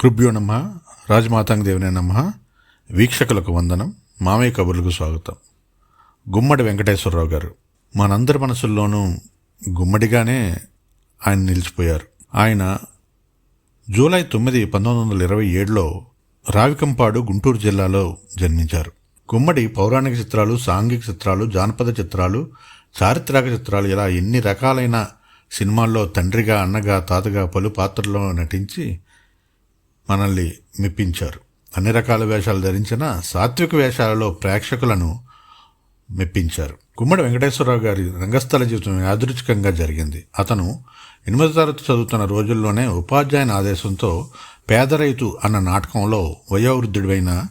కృభ్యో నమ. రాజమాతాంగ్ దేవునే నమ. వీక్షకులకు వందనం. మామయ్య కబుర్లకు స్వాగతం. గుమ్మడి వెంకటేశ్వరరావు గారు. మనందరి మనసుల్లోనూ గుమ్మడిగానే ఆయన నిలిచిపోయారు. ఆయన జూలై తొమ్మిది పంతొమ్మిది వందల ఇరవై ఏడులో రావికంపాడు గుంటూరు జిల్లాలో జన్మించారు. గుమ్మడి పౌరాణిక చిత్రాలు సాంఘిక చిత్రాలు జానపద చిత్రాలు చారిత్రక చిత్రాలు ఇలా ఎన్ని రకాలైన సినిమాల్లో తండ్రిగా అన్నగా తాతగా పలు పాత్రల్లో నటించి మనల్ని మెప్పించారు. అన్ని రకాల వేషాలు ధరించిన సాత్విక వేషాలలో ప్రేక్షకులను మెప్పించారు. గుమ్మడి వెంకటేశ్వరరావు గారి రంగస్థల జీవితం యాదృచ్ఛికంగా జరిగింది. అతను ఎనిమిదో తరగతి చదువుతున్న రోజుల్లోనే ఉపాధ్యాయుని ఆదేశంతో పేద రైతు అన్న నాటకంలో వయోవృద్ధుడైన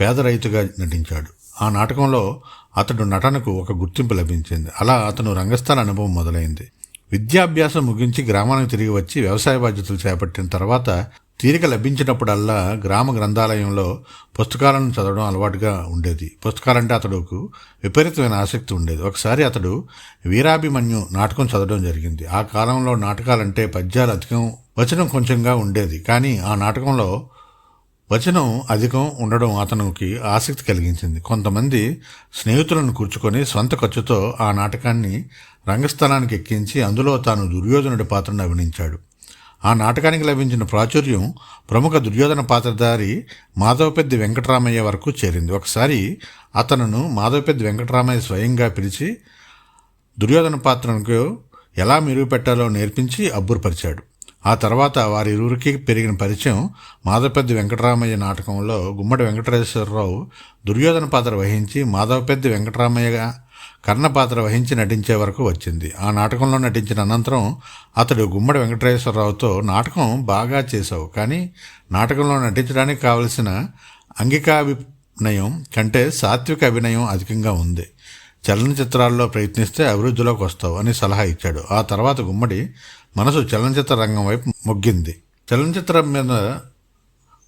పేద రైతుగా నటించాడు. ఆ నాటకంలో అతడు నటనకు ఒక గుర్తింపు లభించింది. అలా అతను రంగస్థల అనుభవం మొదలైంది. విద్యాభ్యాసం ముగించి గ్రామానికి తిరిగి వచ్చి వ్యవసాయ బాధ్యతలు చేపట్టిన తర్వాత తీరిక లభించినప్పుడల్లా గ్రామ గ్రంథాలయంలో పుస్తకాలను చదవడం అలవాటుగా ఉండేది. పుస్తకాలంటే అతడుకు విపరీతమైన ఆసక్తి ఉండేది. ఒకసారి అతడు వీరాభిమన్యు నాటకం చదవడం జరిగింది. ఆ కాలంలో నాటకాలంటే పద్యాలు అధికం వచనం కొంచెంగా ఉండేది. కానీ ఆ నాటకంలో వచనం అధికం ఉండడం అతనికి ఆసక్తి కలిగించింది. కొంతమంది స్నేహితులను కూర్చుకొని సొంత ఖర్చుతో ఆ నాటకాన్ని రంగస్థలానికి ఎక్కించి అందులో తాను దుర్యోధనుడి పాత్రను అభినయించాడు. ఆ నాటకానికి లభించిన ప్రాచుర్యం ప్రముఖ దుర్యోధన పాత్రధారి మాధవపెద్ది వెంకటరామయ్య వరకు చేరింది. ఒకసారి అతనును మాధవపెద్ది వెంకటరామయ్య స్వయంగా పిలిచి దుర్యోధన పాత్రకు ఎలా మెరుగుపెట్టాలో నేర్పించి అబ్బురపరిచాడు. ఆ తర్వాత వారిరువురికి పెరిగిన పరిచయం మాధవపెద్ది వెంకటరామయ్య నాటకంలో గుమ్మడి వెంకటేశ్వరరావు దుర్యోధన పాత్ర వహించి మాధవపెద్ది వెంకటరామయ్యగా కర్ణ పాత్ర వహించి నటించే వరకు వచ్చింది. ఆ నాటకంలో నటించిన అనంతరం అతడు గుమ్మడి వెంకటేశ్వరరావుతో నాటకం బాగా చేశావు. కానీ నాటకంలో నటించడానికి కావలసిన అంగికాభినయం కంటే సాత్విక అభినయం అధికంగా ఉంది. చలనచిత్రాల్లో ప్రయత్నిస్తే అభివృద్ధిలోకి వస్తావు అని సలహా ఇచ్చాడు. ఆ తర్వాత గుమ్మడి మనసు చలనచిత్ర రంగం వైపు మొగ్గింది. చలనచిత్రం మీద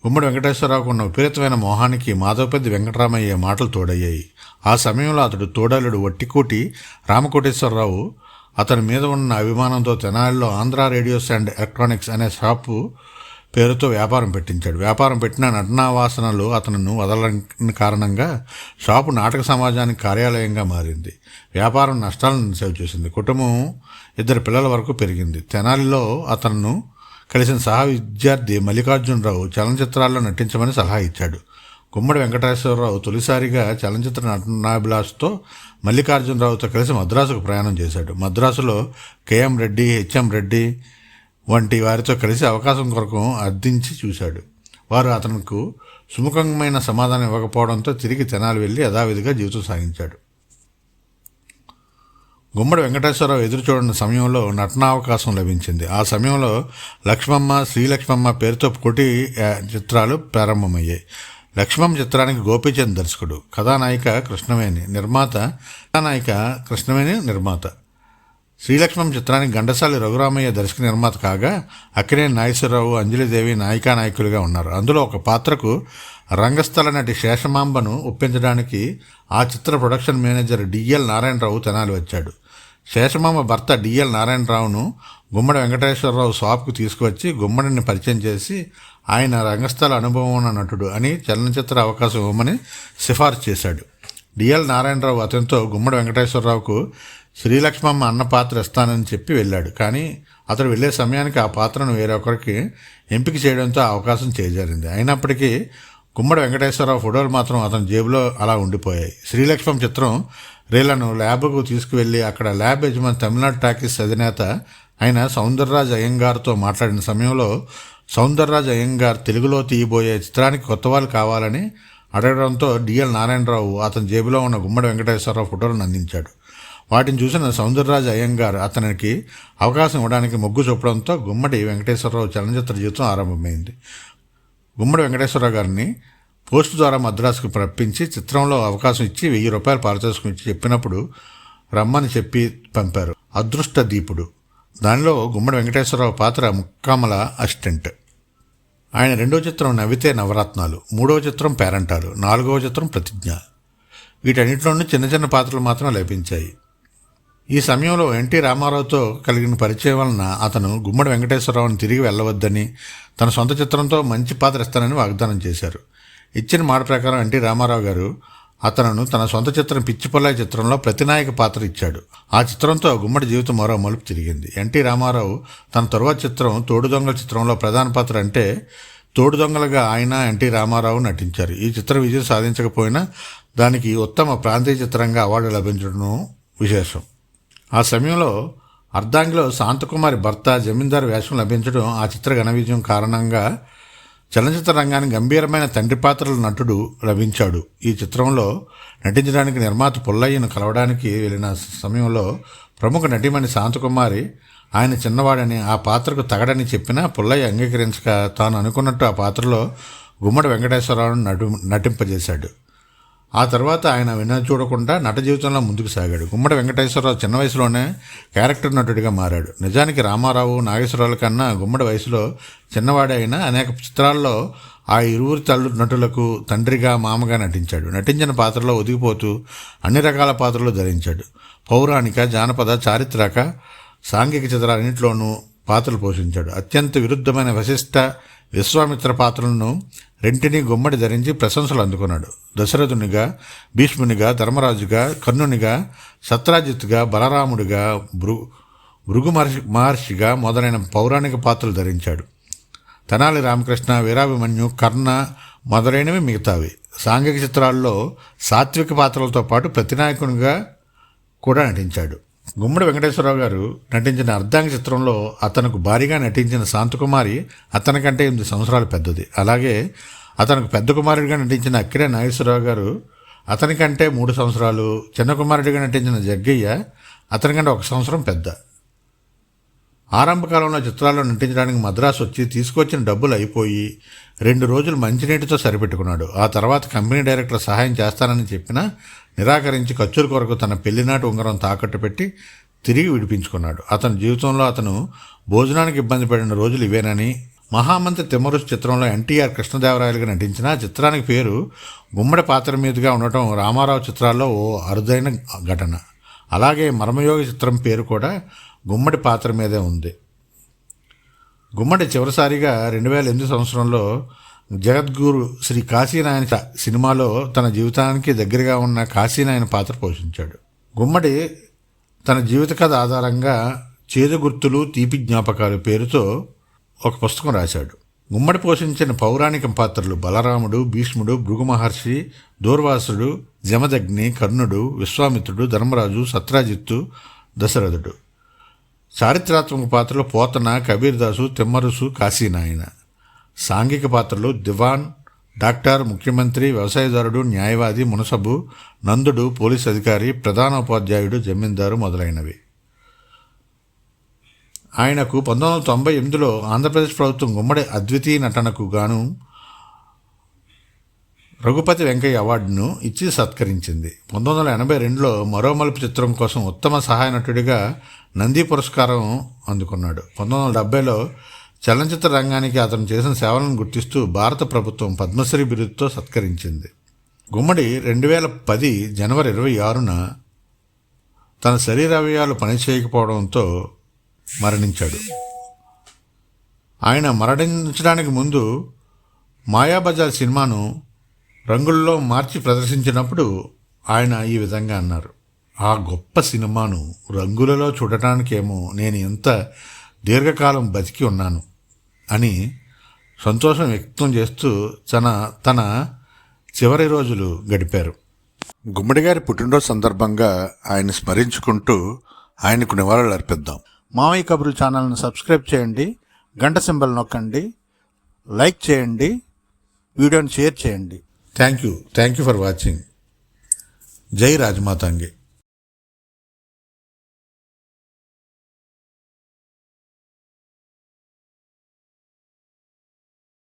ఉమ్మడి వెంకటేశ్వరరావుకు ఉన్న విపరీతమైన మోహానికి మాధవపెద్ది వెంకటరామయ్య మాటలు తోడయ్యాయి. ఆ సమయంలో అతడు తోడలుడు వట్టికోటి రామకోటేశ్వరరావు అతని మీద ఉన్న అభిమానంతో తెనాలిలో ఆంధ్ర రేడియోస్ అండ్ ఎలక్ట్రానిక్స్ అనే షాపు పేరుతో వ్యాపారం పెట్టించాడు. వ్యాపారం పెట్టిన నటనా వాసనలు అతను వదలని కారణంగా షాపు నాటక సమాజానికి కార్యాలయంగా మారింది. వ్యాపారం నష్టాలను సేవ్ చేసింది. కుటుంబం ఇద్దరు పిల్లల వరకు పెరిగింది. తెనాలిలో అతను కలిసిన సహా విద్యార్థి మల్లికార్జునరావు చలనచిత్రాల్లో నటించమని సలహా ఇచ్చాడు. గుమ్మడి వెంకటేశ్వరరావు తొలిసారిగా చలనచిత్ర నటనాభిలాష్తో మల్లికార్జునరావుతో కలిసి మద్రాసుకు ప్రయాణం చేశాడు. మద్రాసులో కేఎం రెడ్డి హెచ్ఎం రెడ్డి వంటి వారితో కలిసి అవకాశం కొరకు అర్థించి చూశాడు. వారు అతనుకు సుముఖమైన సమాధానం ఇవ్వకపోవడంతో తిరిగి తెనాలి వెళ్ళి యథావిధిగా జీవితం సాగించాడు. గుమ్మడి వెంకటేశ్వరరావు ఎదురు చూడని సమయంలో నటనావకాశం లభించింది. ఆ సమయంలో లక్ష్మమ్మ శ్రీలక్ష్మమ్మ పేరుతో కోటి చిత్రాలు ప్రారంభమయ్యాయి. లక్ష్మమ్మ చిత్రానికి గోపీచంద్ దర్శకుడు కథానాయిక కృష్ణవేణి నిర్మాత కథానాయిక కృష్ణవేణి నిర్మాత. శ్రీలక్ష్మం చిత్రానికి ఘంటసాలి రఘురామయ్య దర్శక నిర్మాత కాగా అక్కినేని నాగేశ్వరరావు అంజలిదేవి నాయికా నాయకులుగా ఉన్నారు. అందులో ఒక పాత్రకు రంగస్థల నటి శేషమాంబను ఒప్పించడానికి ఆ చిత్ర production manager DL Narayana Rao Tenali వచ్చాడు. శేషమాంబ భర్త డిఎల్ నారాయణరావును గుమ్మడి వెంకటేశ్వరరావు షాప్కు తీసుకువచ్చి గుమ్మడిని పరిచయం చేసి ఆయన రంగస్థల అనుభవం ఉన్న నటుడు అని చలనచిత్ర అవకాశం ఇవ్వమని సిఫార్సు చేశాడు. డిఎల్ నారాయణరావు అతనితో గుమ్మడి వెంకటేశ్వరరావుకు శ్రీలక్ష్మమ్మ అన్న పాత్ర ఇస్తానని చెప్పి వెళ్ళాడు. కానీ అతడు వెళ్ళే సమయానికి ఆ పాత్రను వేరొకరికి ఎంపిక చేయడంతో అవకాశం చేజారింది. అయినప్పటికీ గుమ్మడి వెంకటేశ్వరరావు ఫోటోలు మాత్రం అతని జేబులో అలా ఉండిపోయాయి. శ్రీలక్ష్మం చిత్రం రీలను ల్యాబ్కు తీసుకువెళ్ళి అక్కడ ల్యాబ్ యజమాని తమిళనాడు టాకీస్ అధినేత అయిన సౌందర్రాజ్ అయ్యంగార్తో మాట్లాడిన సమయంలో సౌందర్రాజ్ అయ్యంగార్ తెలుగులో తీయబోయే చిత్రానికి కొత్త వాళ్ళు కావాలని అడగడంతో డిఎల్ నారాయణరావు అతని జేబులో ఉన్న గుమ్మడి వెంకటేశ్వరరావు ఫోటోలను అందించాడు. వాటిని చూసిన సౌందర్రాజ్ అయ్యంగార్ అతనికి అవకాశం ఇవ్వడానికి మొగ్గు చూపడంతో గుమ్మడి వెంకటేశ్వరరావు చలనచిత్ర జీవితం ఆరంభమైంది. గుమ్మడి వెంకటేశ్వరరావు గారిని పోస్టు ద్వారా మద్రాసుకు రప్పించి చిత్రంలో అవకాశం ఇచ్చి వెయ్యి రూపాయలు పారితోషికం ఇచ్చి చెప్పినప్పుడు రమ్మని చెప్పి పంపారు. అదృష్ట దీపుడు. దానిలో గుమ్మడి వెంకటేశ్వరరావు పాత్ర ముక్కామల అసిస్టెంట్. ఆయన రెండో చిత్రం నవ్వితే నవరత్నాలు మూడవ చిత్రం పేరంటారు నాలుగవ చిత్రం ప్రతిజ్ఞ. వీటన్నిటిలోనూ చిన్న చిన్న పాత్రలు మాత్రం లభించాయి. ఈ సమయంలో ఎన్టీ రామారావుతో కలిగిన పరిచయం వలన అతను గుమ్మడి వెంకటేశ్వరరావుని తిరిగి వెళ్ళవద్దని తన సొంత చిత్రంతో మంచి పాత్ర ఇస్తానని వాగ్దానం చేశారు. ఇచ్చిన మాట ప్రకారం ఎన్టీ రామారావు గారు అతను తన సొంత చిత్రం పిచ్చిపొల్లాయి చిత్రంలో ప్రతినాయక పాత్ర ఇచ్చాడు. ఆ చిత్రంతో గుమ్మడి జీవితం మరో మలుపు తిరిగింది. ఎన్టీ రామారావు తన తరువాత చిత్రం తోడు దొంగల చిత్రంలో ప్రధాన పాత్ర అంటే తోడు దొంగలుగా ఆయన ఎన్టీ రామారావు నటించారు. ఈ చిత్రం విజయం సాధించకపోయినా దానికి ఉత్తమ ప్రాంతీయ చిత్రంగా అవార్డు లభించడం విశేషం. ఆ సమయంలో అర్ధాంగిలో శాంతకుమారి భర్త జమీందారు వేషం లభించడం ఆ చిత్ర ఘన విజయం కారణంగా చలనచిత్ర రంగానికి గంభీరమైన తండ్రి పాత్రల నటుడు లభించాడు. ఈ చిత్రంలో నటించడానికి నిర్మాత పుల్లయ్యను కలవడానికి వెళ్ళిన సమయంలో ప్రముఖ నటిమణి శాంతకుమారి ఆయన చిన్నవాడని ఆ పాత్రకు తగడని చెప్పినా పుల్లయ్య అంగీకరించక తాను అనుకున్నట్టు ఆ పాత్రలో గుమ్మడి వెంకటేశ్వరరావును నటు నటింపజేశాడు. ఆ తర్వాత ఆయన విన చూడకుండా నట జీవితంలో ముందుకు సాగాడు. గుమ్మడి వెంకటేశ్వరరావు చిన్న వయసులోనే క్యారెక్టర్ నటుడిగా మారాడు. నిజానికి రామారావు నాగేశ్వరరావుల కన్నా గుమ్మడి వయసులో చిన్నవాడే అయినా అనేక చిత్రాల్లో ఆ ఇరువురి తల్లు నటులకు తండ్రిగా మామగా నటించాడు. నటించిన పాత్రలో ఒదిగిపోతూ అన్ని రకాల పాత్రలు ధరించాడు. పౌరాణిక జానపద చారిత్రక సాంఘిక చిత్రాలన్నింటిలోనూ పాత్రలు పోషించాడు. అత్యంత విరుద్ధమైన వశిష్ట విశ్వామిత్ర పాత్రలను రెంటిని గుమ్మడి ధరించి ప్రశంసలు అందుకున్నాడు. దశరథునిగా భీష్మునిగా ధర్మరాజుగా కర్ణునిగా సత్రాజిత్గా బలరాముడిగా భృ భృగు మహర్షి మహర్షిగా మొదలైన పౌరాణిక పాత్రలు ధరించాడు. తెనాలి రామకృష్ణ వీరాభిమన్యు కర్ణ మొదలైనవి మిగతావి. సాంఘిక చిత్రాల్లో సాత్విక పాత్రలతో పాటు ప్రతినాయకునిగా కూడా నటించాడు. గుమ్మడి వెంకటేశ్వరరావు గారు నటించిన అర్ధాంగ చిత్రంలో అతనకు భారీగా నటించిన శాంతకుమారి అతనికంటే ఎనిమిది సంవత్సరాలు పెద్దది. అలాగే అతనికి పెద్ద కుమారుడిగా నటించిన అక్కిరే నాగేశ్వరరావు గారు అతనికంటే మూడు సంవత్సరాలు చిన్న కుమారుడిగా నటించిన జగ్గయ్య అతనికంటే ఒక సంవత్సరం పెద్ద. ఆరంభ కాలంలో చిత్రాల్లో నటించడానికి మద్రాసు వచ్చి తీసుకొచ్చిన డబ్బులు అయిపోయి రెండు రోజులు మంచినీటితో సరిపెట్టుకున్నాడు. ఆ తర్వాత కంపెనీ డైరెక్టర్ సహాయం చేస్తానని చెప్పినా నిరాకరించి ఖర్చుల కొరకు తన పెళ్ళినాటి ఉంగరం తాకట్టు పెట్టి తిరిగి విడిపించుకున్నాడు. అతని జీవితంలో అతను భోజనానికి ఇబ్బంది పడిన రోజులు ఇవేనని మహామంత్రి తిమ్మరుసు చిత్రంలో ఎన్టీఆర్ కృష్ణదేవరాయలుగా నటించిన చిత్రానికి పేరు గుమ్మడి పాత్ర మీదుగా ఉండటం రామారావు చిత్రాల్లో ఓ అరుదైన ఘటన. అలాగే మర్మయోగి చిత్రం పేరు కూడా గుమ్మడి పాత్ర మీదే ఉంది. గుమ్మడి చివరిసారిగా రెండు వేల ఎనిమిది సంవత్సరంలో జగద్గురు శ్రీ కాశీనాయన సినిమాలో తన జీవితానికి దగ్గరగా ఉన్న కాశీనాయన పాత్ర పోషించాడు. గుమ్మడి తన జీవిత కథ ఆధారంగా చేదు గుర్తులు తీపి జ్ఞాపకాలు పేరుతో ఒక పుస్తకం రాశాడు. గుమ్మడి పోషించిన పౌరాణిక పాత్రలు బలరాముడు భీష్ముడు భృగు మహర్షి దూర్వాసుడు జమదగ్ని కర్ణుడు విశ్వామిత్రుడు ధర్మరాజు సత్రాజిత్తు దశరథుడు. చారిత్రాత్మక పాత్రలు పోతన కబీర్దాసు తిమ్మరుసు కాశీనాయన. సాంఘిక పాత్రలు దివాన్ డాక్టర్ ముఖ్యమంత్రి వ్యవసాయదారుడు న్యాయవాది మునసబు నందుడు పోలీస్ అధికారి ప్రధాన ఉపాధ్యాయుడు జమీందారు మొదలైనవి. ఆయనకు పంతొమ్మిది వందల తొంభై ఎనిమిదిలో ఆంధ్రప్రదేశ్ ప్రభుత్వం గుమ్మడి అద్వితీయ నటనకు గాను రఘుపతి వెంకయ్య అవార్డును ఇచ్చి సత్కరించింది. పంతొమ్మిది వందల ఎనభై రెండులో మరో మలుపు చిత్రం కోసం ఉత్తమ సహాయ నటుడిగా నంది పురస్కారం అందుకున్నాడు. పంతొమ్మిది వందల డెబ్బైలో చలనచిత్ర రంగానికి అతను చేసిన సేవలను గుర్తిస్తూ భారత ప్రభుత్వం పద్మశ్రీ బిరుదుతో సత్కరించింది. గుమ్మడి రెండు వేల పది జనవరి ఇరవై ఆరున తన శరీరవయాలు పనిచేయకపోవడంతో మరణించాడు. ఆయన మరణించడానికి ముందు మాయాబజార్ సినిమాను రంగుల్లో మార్చి ప్రదర్శించినప్పుడు ఆయన ఈ విధంగా అన్నారు. ఆ గొప్ప సినిమాను రంగులలో చూడటానికేమో నేను ఎంత దీర్ఘకాలం బతికి ఉన్నాను. అని సంతోషం వ్యక్తం చేస్తూ తన తన చివరి రోజులు గడిపారు. గుమ్మడి గారి పుట్టినరోజు సందర్భంగా ఆయన స్మరించుకుంటూ ఆయనకు నివాళులు అర్పిద్దాం. మామయ్య కబురు ఛానల్ను సబ్స్క్రైబ్ చేయండి గంట సింబల్ నొక్కండి లైక్ చేయండి వీడియోని షేర్ చేయండి. Thank you. Thank you for watching. జై రాజమాతాంగి.